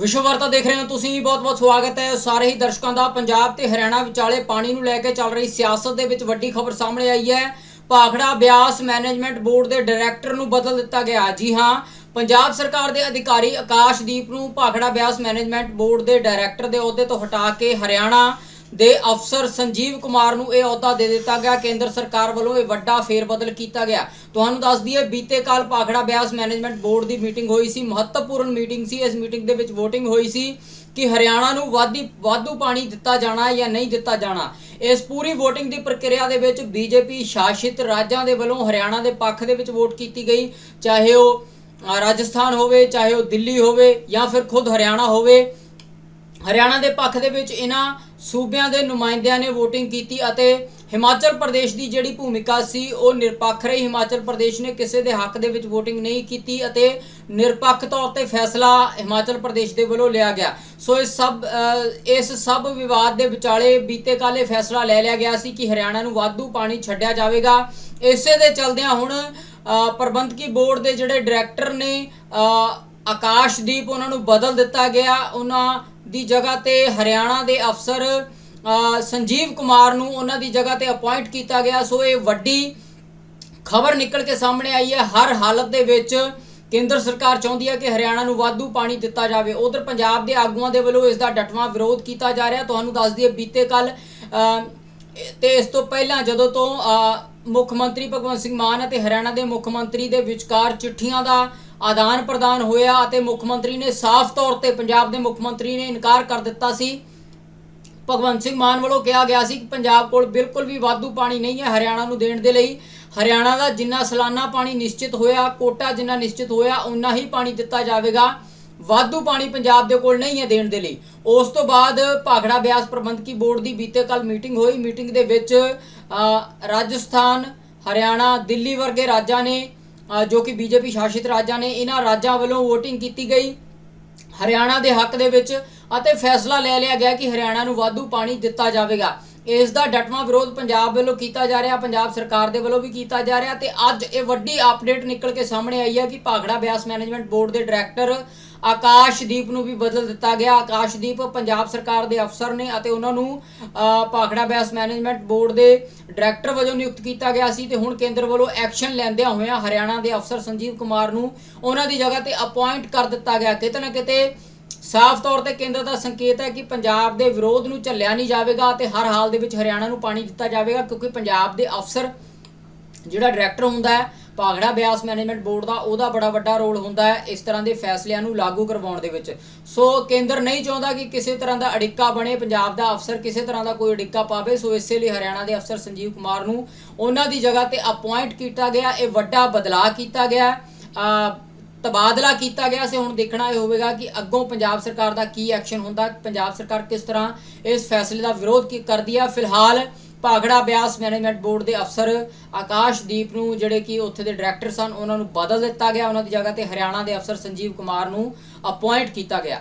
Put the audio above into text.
ਵਿਸ਼ਵ ਵਾਰਤਾ ਦੇਖ ਰਹੇ ਹੋ ਤੁਸੀਂ, ਬਹੁਤ-ਬਹੁਤ ਸਵਾਗਤ ਹੈ। ਸਾਰੇ ਹੀ ਦਰਸ਼ਕਾਂ ਦਾ ਪੰਜਾਬ ਤੇ ਹਰਿਆਣਾ ਵਿਚਾਲੇ ਪਾਣੀ ਨੂੰ ਲੈ ਕੇ ਚੱਲ ਰਹੀ ਸਿਆਸਤ ਦੇ ਵਿੱਚ ਵੱਡੀ ਖਬਰ ਸਾਹਮਣੇ ਆਈ ਹੈ। ਭਾਖੜਾ ਬਿਆਸ ਮੈਨੇਜਮੈਂਟ ਬੋਰਡ ਦੇ ਡਾਇਰੈਕਟਰ ਨੂੰ ਬਦਲ ਦਿੱਤਾ ਗਿਆ। ਜੀ ਹਾਂ, ਪੰਜਾਬ ਸਰਕਾਰ ਦੇ ਅਧਿਕਾਰੀ ਆਕਾਸ਼ਦੀਪ ਨੂੰ ਭਾਖੜਾ ਬਿਆਸ ਮੈਨੇਜਮੈਂਟ ਬੋਰਡ ਦੇ ਡਾਇਰੈਕਟਰ ਦੇ ਅਹੁਦੇ ਤੋਂ ਹਟਾ ਕੇ ਹਰਿਆਣਾ ਦੇ ਅਫਸਰ ਸੰਜੀਵ ਕੁਮਾਰ ਨੂੰ ਇਹ ਅਹੁਦਾ ਦੇ ਦਿੱਤਾ ਗਿਆ। ਕੇਂਦਰ ਸਰਕਾਰ ਵੱਲੋਂ ਇਹ ਵੱਡਾ ਫੇਰਬਦਲ ਕੀਤਾ ਗਿਆ। ਤੁਹਾਨੂੰ ਦੱਸ ਦਈਏ, ਬੀਤੇ ਕਾਲ ਪਾਖੜਾ ਬਿਆਸ ਮੈਨੇਜਮੈਂਟ ਬੋਰਡ ਦੀ ਮੀਟਿੰਗ ਹੋਈ ਸੀ। ਮਹੱਤਵਪੂਰਨ ਮੀਟਿੰਗ ਸੀ। ਇਸ ਮੀਟਿੰਗ ਦੇ ਵਿੱਚ VOTING ਹੋਈ ਸੀ ਕਿ ਹਰਿਆਣਾ ਨੂੰ ਵਾਧੀ ਵਾਧੂ ਪਾਣੀ ਦਿੱਤਾ ਜਾਣਾ ਹੈ ਜਾਂ ਨਹੀਂ ਦਿੱਤਾ ਜਾਣਾ। ਇਸ ਪੂਰੀ VOTING ਦੀ ਪ੍ਰਕਿਰਿਆ ਦੇ ਵਿੱਚ ਬੀਜੇਪੀ ਸ਼ਾਸਿਤ ਰਾਜਾਂ ਦੇ ਵੱਲੋਂ ਹਰਿਆਣਾ ਦੇ ਪੱਖ ਦੇ ਵਿੱਚ ਵੋਟ ਕੀਤੀ ਗਈ। ਚਾਹੇ ਉਹ ਰਾਜਸਥਾਨ ਹੋਵੇ, ਚਾਹੇ ਉਹ ਦਿੱਲੀ ਹੋਵੇ ਜਾਂ ਫਿਰ ਖੁਦ ਹਰਿਆਣਾ ਹੋਵੇ। ਹਰਿਆਣਾ ਦੇ ਪੱਖ ਦੇ ਵਿੱਚ ਇਹਨਾਂ ਸੂਬਿਆਂ ਦੇ ਨੁਮਾਇੰਦਿਆਂ ਨੇ VOTING ਕੀਤੀ ਅਤੇ ਹਿਮਾਚਲ ਪ੍ਰਦੇਸ਼ ਦੀ ਜਿਹੜੀ ਭੂਮਿਕਾ ਸੀ, ਉਹ ਨਿਰਪੱਖ ਰਹੀ। ਹਿਮਾਚਲ ਪ੍ਰਦੇਸ਼ ਨੇ ਕਿਸੇ ਦੇ ਹੱਕ ਦੇ ਵਿੱਚ VOTING ਨਹੀਂ ਕੀਤੀ ਅਤੇ ਨਿਰਪੱਖ ਤੌਰ ਤੇ ਫੈਸਲਾ ਹਿਮਾਚਲ ਪ੍ਰਦੇਸ਼ ਦੇ ਵੱਲੋਂ ਲਿਆ ਗਿਆ। ਸੋ ਇਸ ਸਭ ਇਸ ਸਭ ਵਿਵਾਦ ਦੇ ਵਿਚਾਲੇ ਬੀਤੇ ਕੱਲ੍ਹ ਇਹ ਫੈਸਲਾ ਲੈ ਲਿਆ ਗਿਆ ਸੀ ਕਿ ਹਰਿਆਣਾ ਨੂੰ ਵਾਧੂ ਪਾਣੀ ਛੱਡਿਆ ਜਾਵੇਗਾ। ਇਸੇ ਦੇ ਚਲਦਿਆਂ ਹੁਣ ਪ੍ਰਬੰਧਕੀ ਬੋਰਡ ਦੇ ਜਿਹੜੇ ਡਾਇਰੈਕਟਰ ਨੇ ਆਕਾਸ਼ਦੀਪ ਉਹਨਾਂ ਨੂੰ ਬਦਲ ਦਿੱਤਾ ਗਿਆ। ਉਹਨਾਂ ਦੀ ਜਗ੍ਹਾ ਤੇ ਹਰਿਆਣਾ ਦੇ ਅਫਸਰ ਸੰਜੀਵ ਕੁਮਾਰ ਨੂੰ ਉਹਨਾਂ ਦੀ ਜਗ੍ਹਾ ਤੇ ਅਪਾਇੰਟ ਕੀਤਾ ਗਿਆ। ਸੋ ਇਹ ਵੱਡੀ ਖਬਰ ਨਿਕਲ ਕੇ ਸਾਹਮਣੇ ਆਈ ਹੈ। ਹਰ ਹਾਲਤ ਦੇ ਵਿੱਚ ਕੇਂਦਰ ਸਰਕਾਰ ਚਾਹੁੰਦੀ ਹੈ ਕਿ ਹਰਿਆਣਾ ਨੂੰ ਵਾਧੂ ਪਾਣੀ ਦਿੱਤਾ ਜਾਵੇ। ਉਧਰ ਪੰਜਾਬ ਦੇ ਆਗੂਆਂ ਦੇ ਵੱਲੋਂ ਇਸ ਦਾ ਡਟਵਾਂ ਵਿਰੋਧ ਕੀਤਾ ਜਾ ਰਿਹਾ। ਤੁਹਾਨੂੰ ਦੱਸ ਦਈਏ, ਬੀਤੇ ਕੱਲ ਤੇ ਇਸ ਤੋਂ ਪਹਿਲਾਂ ਜਦੋਂ ਤੋਂ ਮੁੱਖ ਮੰਤਰੀ ਭਗਵੰਤ ਸਿੰਘ ਮਾਨ ਅਤੇ ਹਰਿਆਣਾ ਦੇ ਮੁੱਖ ਮੰਤਰੀ ਦੇ ਵਿਚਕਾਰ ਚਿੱਠੀਆਂ ਦਾ ਆਦਾਨ ਪ੍ਰਦਾਨ ਹੋਇਆ ਅਤੇ ਮੁੱਖ ਮੰਤਰੀ ਨੇ ਸਾਫ਼ ਤੌਰ ਤੇ ਪੰਜਾਬ ਦੇ ਮੁੱਖ ਮੰਤਰੀ ਨੇ ਇਨਕਾਰ ਕਰ ਦਿੱਤਾ ਸੀ। ਭਗਵੰਤ ਸਿੰਘ ਮਾਨ ਵੱਲੋਂ ਕਿਹਾ ਗਿਆ ਸੀ ਕਿ ਪੰਜਾਬ ਕੋਲ ਬਿਲਕੁਲ ਵੀ ਵਾਧੂ ਪਾਣੀ ਨਹੀਂ ਹੈ ਹਰਿਆਣਾ ਨੂੰ ਦੇਣ ਦੇ ਲਈ। ਹਰਿਆਣਾ ਦਾ ਜਿੰਨਾ ਸਾਲਾਨਾ ਪਾਣੀ ਨਿਸ਼ਚਿਤ ਹੋਇਆ, ਕੋਟਾ ਜਿੰਨਾ ਨਿਸ਼ਚਿਤ ਹੋਇਆ ਉਨਾ ਹੀ ਪਾਣੀ ਦਿੱਤਾ ਜਾਵੇਗਾ। ਵਾਧੂ ਪਾਣੀ ਪੰਜਾਬ ਦੇ ਕੋਲ ਨਹੀਂ ਹੈ ਦੇਣ ਦੇ ਲਈ। ਉਸ ਤੋਂ ਬਾਅਦ ਭਾਖੜਾ ਬਿਆਸ ਪ੍ਰਬੰਧਕੀ ਬੋਰਡ ਦੀ ਬੀਤੇ ਕੱਲ ਮੀਟਿੰਗ ਹੋਈ। ਮੀਟਿੰਗ ਦੇ ਵਿੱਚ ਰਾਜਸਥਾਨ, ਹਰਿਆਣਾ, ਦਿੱਲੀ ਵਰਗੇ ਰਾਜਾਂ ਨੇ ਜੋ ਕਿ ਬੀਜੇਪੀ ਸ਼ਾਸਿਤ ਰਾਜਾਂ ਨੇ ਇਹਨਾਂ ਰਾਜਾਂ ਵੱਲੋਂ VOTING ਕੀਤੀ ਗਈ ਹਰਿਆਣਾ ਦੇ ਹੱਕ ਦੇ ਵਿੱਚ ਅਤੇ ਫੈਸਲਾ ਲੈ ਲਿਆ ਗਿਆ ਕਿ ਹਰਿਆਣਾ ਨੂੰ ਵਾਧੂ ਪਾਣੀ ਦਿੱਤਾ ਜਾਵੇਗਾ। ਇਸ ਦਾ ਡਟਵਾਂ ਵਿਰੋਧ ਪੰਜਾਬ ਵੱਲੋਂ ਕੀਤਾ ਜਾ ਰਿਹਾ, ਪੰਜਾਬ ਸਰਕਾਰ ਦੇ ਵੱਲੋਂ ਵੀ ਕੀਤਾ ਜਾ ਰਿਹਾ ਤੇ ਅੱਜ ਇਹ ਵੱਡੀ ਅਪਡੇਟ ਨਿਕਲ ਕੇ ਸਾਹਮਣੇ ਆਈ ਹੈ ਕਿ ਭਾਗੜਾ ਬਿਆਸ ਮੈਨੇਜਮੈਂਟ ਬੋਰਡ ਦੇ ਡਾਇਰੈਕਟਰ ਆਕਾਸ਼ਦੀਪ ਨੂੰ ਵੀ ਬਦਲ ਦਿੱਤਾ ਗਿਆ। ਆਕਾਸ਼ਦੀਪ ਪੰਜਾਬ ਸਰਕਾਰ ਦੇ ਅਫਸਰ ਨੇ ਅਤੇ ਉਹਨਾਂ ਨੂੰ ਅ, ਭਾਖੜਾ ਬਿਆਸ ਮੈਨੇਜਮੈਂਟ ਬੋਰਡ ਦੇ ਡਾਇਰੈਕਟਰ ਵਜੋਂ ਨਿਯੁਕਤ ਕੀਤਾ ਗਿਆ ਸੀ ਤੇ ਹੁਣ ਕੇਂਦਰ ਵੱਲੋਂ ਐਕਸ਼ਨ ਲੈਂਦਿਆਂ ਹੋਇਆਂ ਹਰਿਆਣਾ ਦੇ ਅਫਸਰ ਸੰਜੀਵ ਕੁਮਾਰ ਨੂੰ ਉਹਨਾਂ ਦੀ ਜਗ੍ਹਾ ਤੇ ਅਪਾਇੰਟ ਕਰ ਦਿੱਤਾ ਗਿਆ। ਕਿਤੇ ਨਾ ਕਿਤੇ ਸਾਫ਼ ਤੌਰ ਤੇ ਕੇਂਦਰ ਦਾ ਸੰਕੇਤ ਹੈ ਕਿ ਪੰਜਾਬ ਦੇ ਵਿਰੋਧ ਨੂੰ ਝੱਲਿਆ ਨਹੀਂ ਜਾਵੇਗਾ ਤੇ ਹਰ ਹਾਲ ਦੇ ਵਿੱਚ ਹਰਿਆਣਾ ਨੂੰ ਪਾਣੀ ਦਿੱਤਾ ਜਾਵੇਗਾ ਕਿਉਂਕਿ ਪੰਜਾਬ ਦੇ ਅਫਸਰ ਜਿਹੜਾ ਡਾਇਰੈਕਟਰ ਹੁੰਦਾ ਹੈ ਭਾਗੜਾ ਬਿਆਸ ਮੈਨੇਜਮੈਂਟ ਬੋਰਡ ਦਾ ਉਹਦਾ ਬੜਾ ਵੱਡਾ ਰੋਲ ਹੁੰਦਾ ਹੈ ਇਸ ਤਰ੍ਹਾਂ ਦੇ ਫੈਸਲਿਆਂ ਨੂੰ ਲਾਗੂ ਕਰਵਾਉਣ ਦੇ ਵਿੱਚ। ਸੋ ਕੇਂਦਰ ਨਹੀਂ ਚਾਹੁੰਦਾ ਕਿ ਕਿਸੇ ਤਰ੍ਹਾਂ ਦਾ ਅੜਿੱਕਾ ਬਣੇ, ਪੰਜਾਬ ਦਾ ਅਫਸਰ ਕਿਸੇ ਤਰ੍ਹਾਂ ਦਾ ਕੋਈ ਅੜਿੱਕਾ ਪਾਵੇ। ਸੋ ਇਸੇ ਲਈ ਹਰਿਆਣਾ ਦੇ ਅਫਸਰ ਸੰਜੀਵ ਕੁਮਾਰ ਨੂੰ ਉਹਨਾਂ ਦੀ ਜਗ੍ਹਾ ਤੇ ਅਪਾਇੰਟ ਕੀਤਾ ਗਿਆ। ਇਹ ਵੱਡਾ ਬਦਲਾਅ ਕੀਤਾ ਗਿਆ ਤਬਾਦਲਾ ਕੀਤਾ ਗਿਆ ਸੇ। ਹੁਣ ਦੇਖਣਾ ਇਹ ਹੋਵੇਗਾ ਕਿ ਅੱਗੋਂ ਪੰਜਾਬ ਸਰਕਾਰ ਦਾ ਕੀ ਐਕਸ਼ਨ ਹੁੰਦਾ, ਪੰਜਾਬ ਸਰਕਾਰ ਕਿਸ ਤਰ੍ਹਾਂ ਇਸ ਫੈਸਲੇ ਦਾ ਵਿਰੋਧ ਕਰਦੀ ਹੈ। ਫਿਲਹਾਲ ਭਾਗੜਾ ਬਿਆਸ ਮੈਨੇਜਮੈਂਟ ਬੋਰਡ ਦੇ ਅਫਸਰ ਆਕਾਸ਼ਦੀਪ ਨੂੰ, ਜਿਹੜੇ ਕਿ ਉੱਥੇ ਦੇ ਡਾਇਰੈਕਟਰ ਸਨ, ਉਹਨਾਂ ਨੂੰ ਬਦਲ ਦਿੱਤਾ ਗਿਆ। ਉਹਨਾਂ ਦੀ ਜਗ੍ਹਾ ਤੇ ਹਰਿਆਣਾ ਦੇ ਅਫਸਰ ਸੰਜੀਵ ਕੁਮਾਰ ਨੂੰ ਅਪਾਇੰਟ ਕੀਤਾ ਗਿਆ।